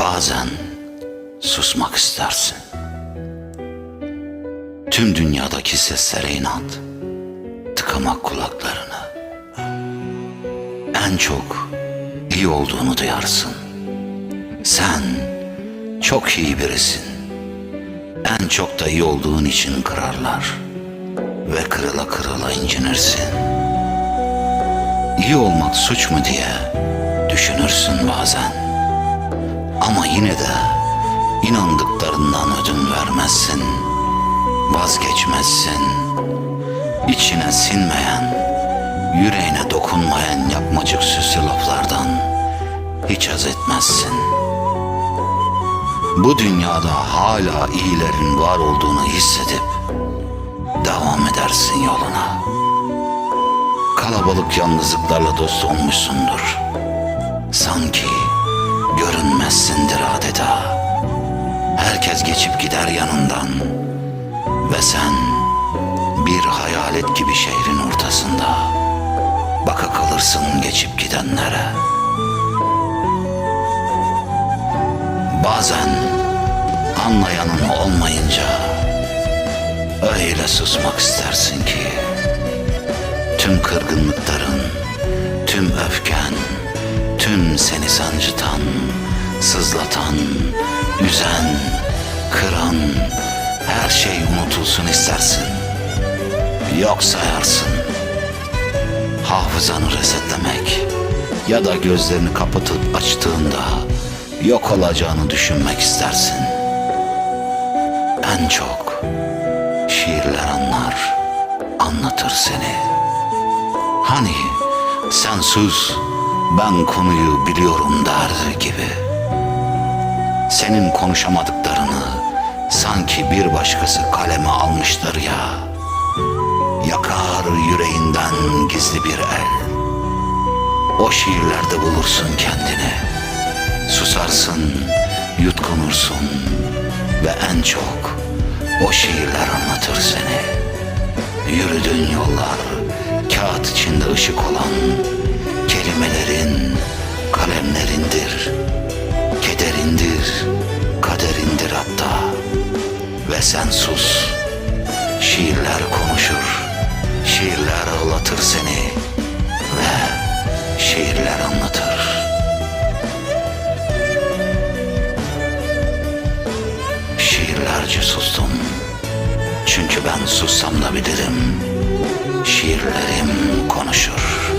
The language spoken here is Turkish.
Bazen susmak istersin. Tüm dünyadaki seslere inat. Tıkamak kulaklarını. En çok iyi olduğunu duyarsın. Sen çok iyi birisin. En çok da iyi olduğun için kırarlar. Ve kırıla kırıla incinirsin. İyi olmak suç mu diye düşünürsün bazen. Yine de inandıklarından ödün vermezsin. Vazgeçmezsin. İçine sinmeyen, yüreğine dokunmayan yapmacık süslü laflardan hiç haz etmezsin. Bu dünyada hala iyilerin var olduğunu hissedip devam edersin yoluna. Kalabalık yalnızlıklarla dost olmuşsundur. Sanki görünmezsindir adeta. Herkes geçip gider yanından ve sen bir hayalet gibi şehrin ortasında baka kalırsın geçip gidenlere. Bazen anlayanın olmayınca öyle susmak istersin ki tüm kırgınlıkların, tüm öfken, tüm seni sancıtan, sızlatan, üzen, kıran her şey unutulsun istersin. Yok sayarsın. Hafızanı resetlemek ya da gözlerini kapatıp açtığında yok olacağını düşünmek istersin. En çok şiirler anlar, anlatır seni. Hani sen sus, ben konuyu biliyorum der gibi. Senin konuşamadıklarını sanki bir başkası kaleme almıştır ya. Yakar yüreğinden gizli bir el. O şiirlerde bulursun kendini. Susarsın, yutkunursun ve en çok o şiirler anlatır seni. Yürüdüğün yollar, kağıt içinde ışık olan kelimelerin, kalemlerindir. Kederindir, sen sus, şiirler konuşur, şiirler ağlatır seni ve şiirler anlatır. Şiirlerce sustum. Çünkü ben sussam da bilirim. Şiirlerim konuşur.